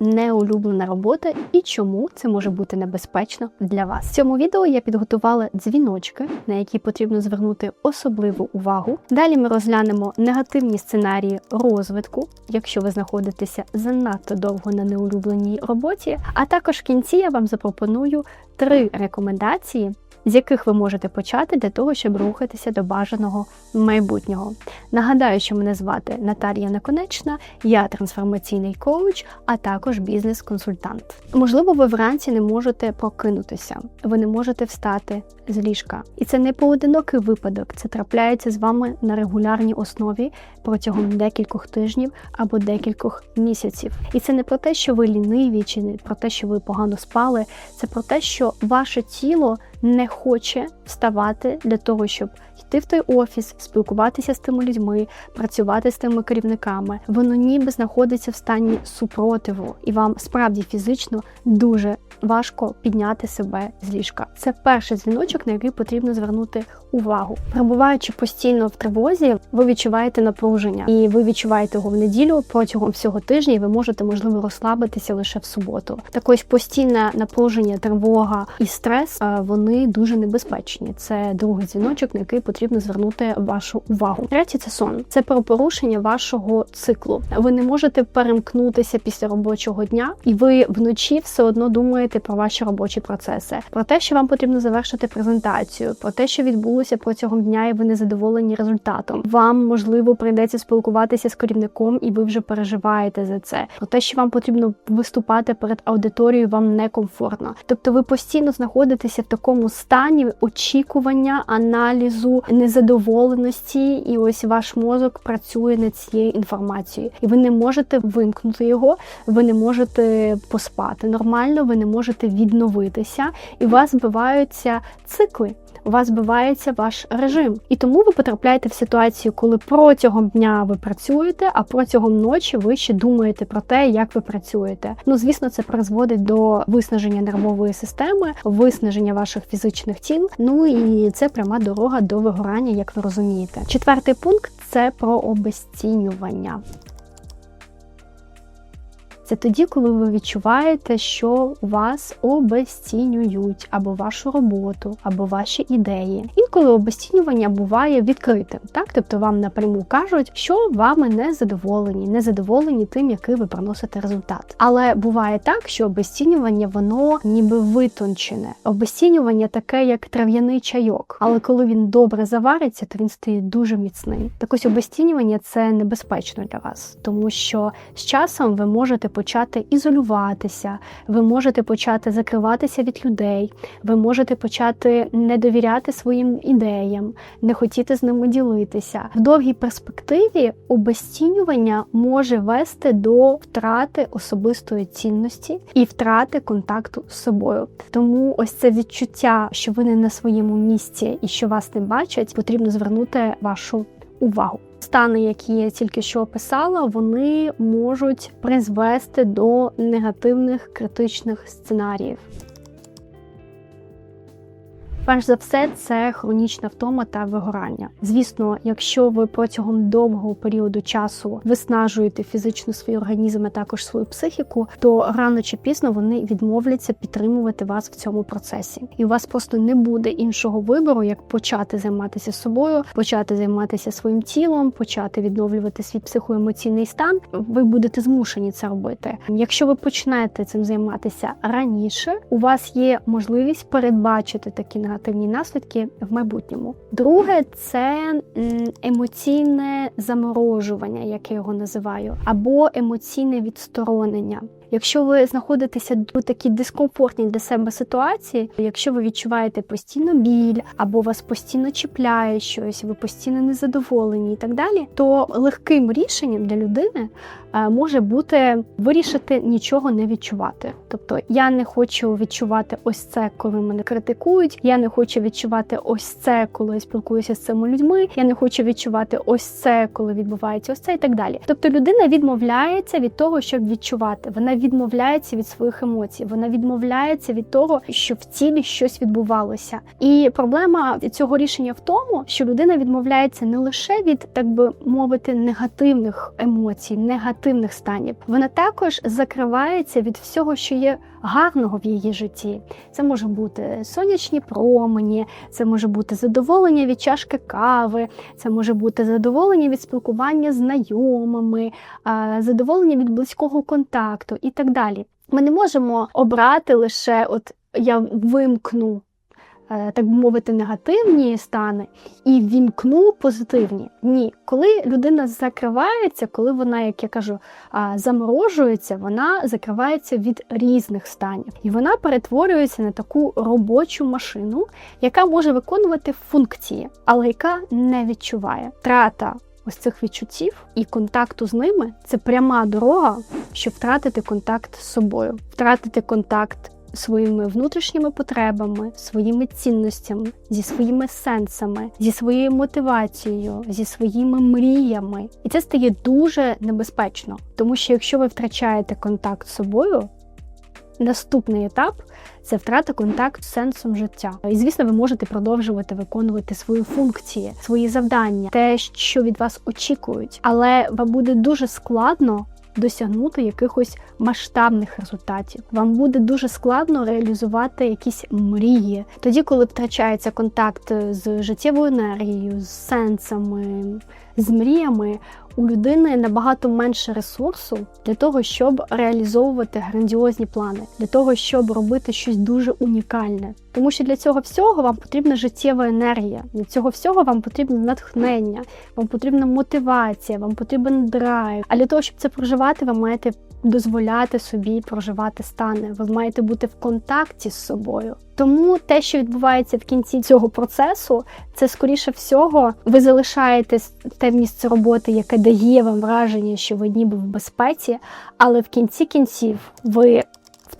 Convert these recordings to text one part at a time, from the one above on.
неулюблена робота і чому це може бути небезпечно для вас. В цьому відео я підготувала дзвіночки, на які потрібно звернути особливу увагу. Далі ми розглянемо негативні сценарії розвитку, якщо ви знаходитеся занадто довго на неулюбленій роботі. А також в кінці я вам запропоную три рекомендації. З яких ви можете почати для того, щоб рухатися до бажаного майбутнього. Нагадаю, що мене звати Наталія Наконечна, я трансформаційний коуч, а також бізнес-консультант. Можливо, ви вранці не можете прокинутися, ви не можете встати з ліжка. І це не поодинокий випадок, це трапляється з вами на регулярній основі протягом декількох тижнів або декількох місяців. І це не про те, що ви ліниві, чи не про те, що ви погано спали, це про те, що ваше тіло не хоче вставати для того, щоб йти в той офіс, спілкуватися з тими людьми, працювати з тими керівниками. Воно ніби знаходиться в стані супротиву, і вам справді фізично дуже важко підняти себе з ліжка. Це перший дзвіночок, на який потрібно звернути увагу. Перебуваючи постійно в тривозі, ви відчуваєте напруження, і ви відчуваєте його в неділю протягом всього тижня. і Ви можете можливо розслабитися лише в суботу. Так ось постійне напруження, тривога і стрес вони дуже небезпечні. Це другий дзвіночок, на який потрібно звернути вашу увагу. Третє це сон. Це про порушення вашого циклу. Ви не можете перемкнутися після робочого дня, і ви вночі все одно думаєте про ваші робочі процеси, про те, що вам потрібно завершити презентацію, про те, що відбулося протягом дня, і ви не задоволені результатом. Вам можливо прийдеться спілкуватися з керівником, і ви вже переживаєте за це. Про те, що вам потрібно виступати перед аудиторією, вам некомфортно. Тобто, ви постійно знаходитеся в такому стані очікування, аналізу, незадоволеності, і ось ваш мозок працює над цією інформацією, і ви не можете вимкнути його, ви не можете поспати нормально, ви не можете відновитися, і у вас збиваються цикли. У вас збивається ваш режим, і тому ви потрапляєте в ситуацію, коли протягом дня ви працюєте, а протягом ночі ви ще думаєте про те, як ви працюєте. Ну, звісно, це призводить до виснаження нервової системи, виснаження ваших фізичних тіл. Ну і це пряма дорога до вигорання, як ви розумієте. Четвертий пункт це про обезцінювання. Це тоді, коли ви відчуваєте, що вас обезцінюють або вашу роботу, або ваші ідеї. Інколи обезцінювання буває відкритим, так тобто вам напряму кажуть, що вами не задоволені, не задоволені тим, який ви приносите результат. Але буває так, що обезцінювання воно ніби витончене. Обезцінювання таке, як трав'яний чайок. Але коли він добре завариться, то він стає дуже міцним. Так ось обезцінювання це небезпечно для вас, тому що з часом ви можете почати ізолюватися, ви можете почати закриватися від людей, ви можете почати не довіряти своїм ідеям, не хотіти з ними ділитися. В довгій перспективі обезцінювання може вести до втрати особистої цінності і втрати контакту з собою. Тому ось це відчуття, що ви не на своєму місці і що вас не бачать, потрібно звернути вашу увагу. Стани, які я тільки що описала, вони можуть призвести до негативних критичних сценаріїв. Перш за все, це хронічна втома та вигорання. Звісно, якщо ви протягом довгого періоду часу виснажуєте фізично свій організм, а також свою психіку, то рано чи пізно вони відмовляться підтримувати вас в цьому процесі, і у вас просто не буде іншого вибору, як почати займатися собою, почати займатися своїм тілом, почати відновлювати свій психоемоційний стан. Ви будете змушені це робити. Якщо ви почнете цим займатися раніше, у вас є можливість передбачити такі негативні наслідки в майбутньому. Друге, це емоційне заморожування, як я його називаю, або емоційне відсторонення. Якщо ви знаходитеся у такій дискомфортній для себе ситуації, якщо ви відчуваєте постійно біль, або вас постійно чіпляє щось, ви постійно незадоволені і так далі, то легким рішенням для людини е, може бути вирішити нічого не відчувати. Тобто я не хочу відчувати ось це, коли мене критикують, я не хочу відчувати ось це, коли я спілкуюся з цими людьми. Я не хочу відчувати ось це, коли відбувається ось це, і так далі. Тобто людина відмовляється від того, щоб відчувати. Вона відмовляється від своїх емоцій. Вона відмовляється від того, що в тілі щось відбувалося. І проблема цього рішення в тому, що людина відмовляється не лише від, так би мовити, негативних емоцій, негативних станів. Вона також закривається від всього, що є гарного в її житті. Це може бути сонячні промені, це може бути задоволення від чашки кави, це може бути задоволення від спілкування з знайомими, задоволення від близького контакту і так далі. Ми не можемо обрати лише от я вимкну так би мовити, негативні стани і вімкну позитивні. Ні, коли людина закривається, коли вона, як я кажу, заморожується, вона закривається від різних станів, і вона перетворюється на таку робочу машину, яка може виконувати функції, але яка не відчуває. Трата ось цих відчуттів і контакту з ними це пряма дорога, щоб втратити контакт з собою, втратити контакт своїми внутрішніми потребами, своїми цінностями, зі своїми сенсами, зі своєю мотивацією, зі своїми мріями. І це стає дуже небезпечно, тому що якщо ви втрачаєте контакт з собою, наступний етап це втрата контакту з сенсом життя. І звісно, ви можете продовжувати виконувати свої функції, свої завдання, те, що від вас очікують, але вам буде дуже складно досягнути якихось масштабних результатів. Вам буде дуже складно реалізувати якісь мрії. Тоді, коли втрачається контакт з життєвою енергією, з сенсами, з мріями, у людини набагато менше ресурсу для того, щоб реалізовувати грандіозні плани, для того, щоб робити щось дуже унікальне. Тому що для цього всього вам потрібна життєва енергія, для цього всього вам потрібне натхнення, вам потрібна мотивація, вам потрібен драйв. А для того, щоб це проживати, ви маєте дозволяти собі проживати стани. Ви маєте бути в контакті з собою. Тому те, що відбувається в кінці цього процесу, це скоріше всього, ви залишаєте те місце роботи, яке дає вам враження, що ви ніби в безпеці, але в кінці кінців ви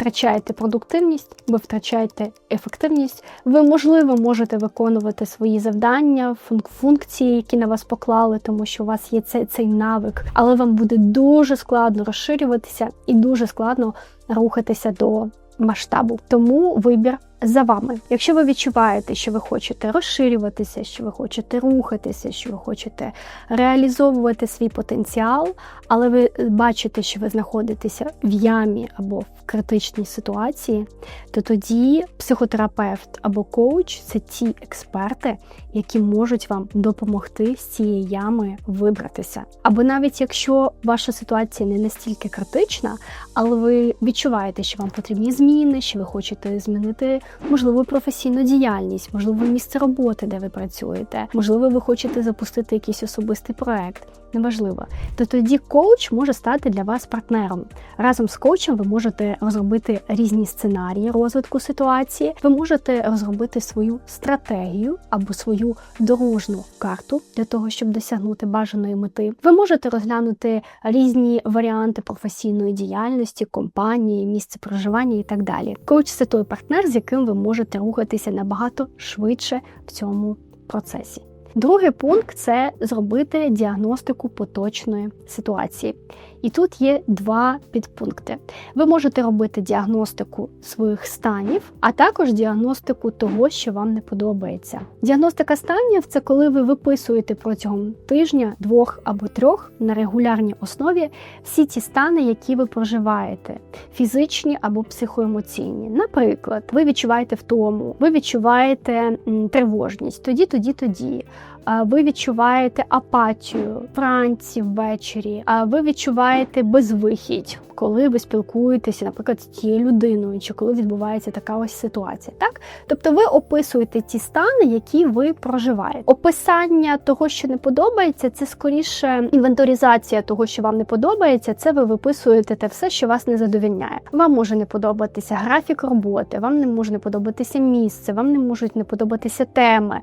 втрачаєте продуктивність, ви втрачаєте ефективність. Ви, можливо, можете виконувати свої завдання, функції, які на вас поклали, тому що у вас є цей, цей навик, але вам буде дуже складно розширюватися і дуже складно рухатися до масштабу. Тому вибір за вами. Якщо ви відчуваєте, що ви хочете розширюватися, що ви хочете рухатися, що ви хочете реалізовувати свій потенціал, але ви бачите, що ви знаходитеся в ямі або в критичній ситуації, то тоді психотерапевт або коуч це ті експерти, які можуть вам допомогти з цієї ями вибратися. Або навіть якщо ваша ситуація не настільки критична, але ви відчуваєте, що вам потрібні зміни, що ви хочете змінити можливо, професійну діяльність, можливо, місце роботи, де ви працюєте, можливо, ви хочете запустити якийсь особистий проект неважливо, то тоді коуч може стати для вас партнером. Разом з коучем ви можете розробити різні сценарії розвитку ситуації, ви можете розробити свою стратегію або свою дорожну карту для того, щоб досягнути бажаної мети. Ви можете розглянути різні варіанти професійної діяльності, компанії, місце проживання і так далі. Коуч це той партнер, з яким ви можете рухатися набагато швидше в цьому процесі. Другий пункт це зробити діагностику поточної ситуації. І тут є два підпункти. Ви можете робити діагностику своїх станів, а також діагностику того, що вам не подобається. Діагностика станів це коли ви виписуєте протягом тижня, двох або трьох на регулярній основі всі ті стани, які ви проживаєте, фізичні або психоемоційні. Наприклад, ви відчуваєте втому, ви відчуваєте тривожність, тоді, тоді, тоді ви відчуваєте апатію вранці, ввечері, а ви відчуваєте безвихідь, коли ви спілкуєтеся, наприклад, з тією людиною, чи коли відбувається така ось ситуація. Так, тобто ви описуєте ті стани, які ви проживаєте. Описання того, що не подобається, це скоріше інвентаризація того, що вам не подобається. Це ви виписуєте те все, що вас не задовільняє. Вам може не подобатися графік роботи, вам не може не подобатися місце, вам не можуть не подобатися теми,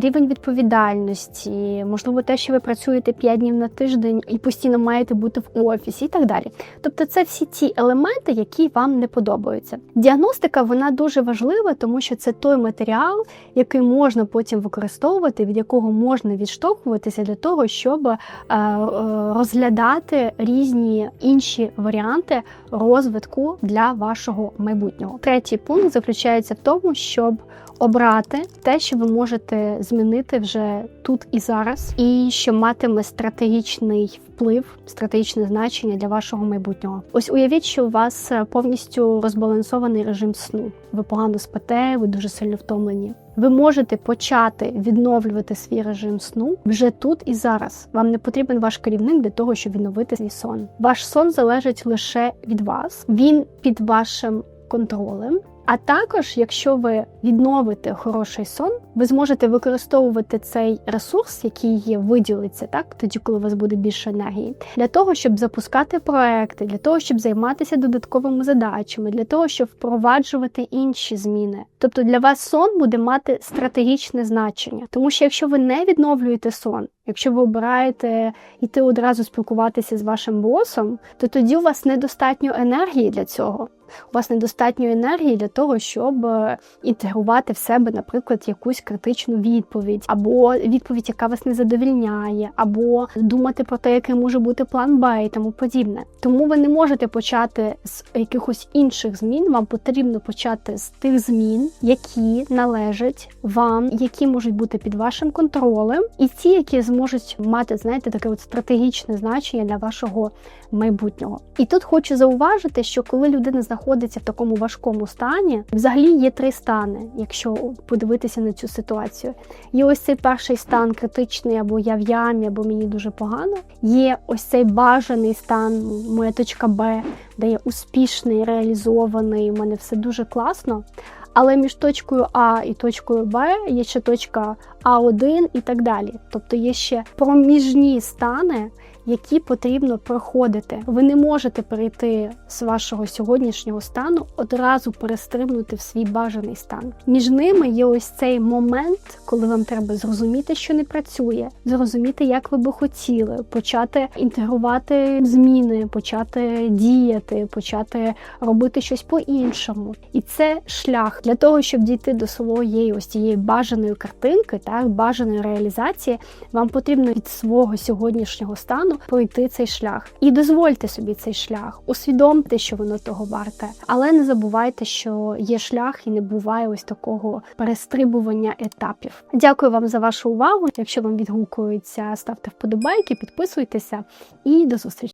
рівень відповідальності діяльності, можливо, те, що ви працюєте 5 днів на тиждень і постійно маєте бути в офісі, і так далі. Тобто, це всі ті елементи, які вам не подобаються. Діагностика вона дуже важлива, тому що це той матеріал, який можна потім використовувати, від якого можна відштовхуватися для того, щоб е, е, розглядати різні інші варіанти розвитку для вашого майбутнього. Третій пункт заключається в тому, щоб обрати те, що ви можете змінити вже тут і зараз, і що матиме стратегічний вплив, стратегічне значення для вашого майбутнього. Ось уявіть, що у вас е, повністю розбалансований режим сну. Ви погано спите, ви дуже сильно втомлені. Ви можете почати відновлювати свій режим сну вже тут і зараз. Вам не потрібен ваш керівник для того, щоб відновити свій сон. Ваш сон залежить лише від вас. Він під вашим контролем. А також, якщо ви відновите хороший сон, ви зможете використовувати цей ресурс, який є, виділиться так, тоді, коли у вас буде більше енергії, для того, щоб запускати проекти, для того, щоб займатися додатковими задачами, для того, щоб впроваджувати інші зміни. Тобто для вас сон буде мати стратегічне значення, тому що якщо ви не відновлюєте сон, якщо ви обираєте йти одразу спілкуватися з вашим босом, то тоді у вас недостатньо енергії для цього. У вас недостатньо енергії для того, щоб е, інтегрувати в себе, наприклад, якусь критичну відповідь, або відповідь, яка вас не задовільняє, або думати про те, який може бути план Б і тому подібне. Тому ви не можете почати з якихось інших змін. Вам потрібно почати з тих змін, які належать вам, які можуть бути під вашим контролем, і ті, які зможуть мати, знаєте, таке от стратегічне значення для вашого майбутнього. І тут хочу зауважити, що коли людина знаходиться в такому важкому стані, взагалі є три стани, якщо подивитися на цю ситуацію. Є ось цей перший стан критичний, або я в ямі, або мені дуже погано. Є ось цей бажаний стан, моя точка Б, де я успішний, реалізований, у мене все дуже класно. Але між точкою А і точкою Б є ще точка А1 і так далі. Тобто є ще проміжні стани, які потрібно проходити. Ви не можете перейти з вашого сьогоднішнього стану одразу перестрибнути в свій бажаний стан. Між ними є ось цей момент, коли вам треба зрозуміти, що не працює, зрозуміти, як ви би хотіли, почати інтегрувати зміни, почати діяти, почати робити щось по-іншому. І це шлях для того, щоб дійти до своєї ось цієї бажаної картинки, так бажаної реалізації. Вам потрібно від свого сьогоднішнього стану пройти цей шлях. І дозвольте собі цей шлях, усвідомте, що воно того варте. Але не забувайте, що є шлях і не буває ось такого перестрибування етапів. Дякую вам за вашу увагу. Якщо вам відгукується, ставте вподобайки, підписуйтеся і до зустрічі.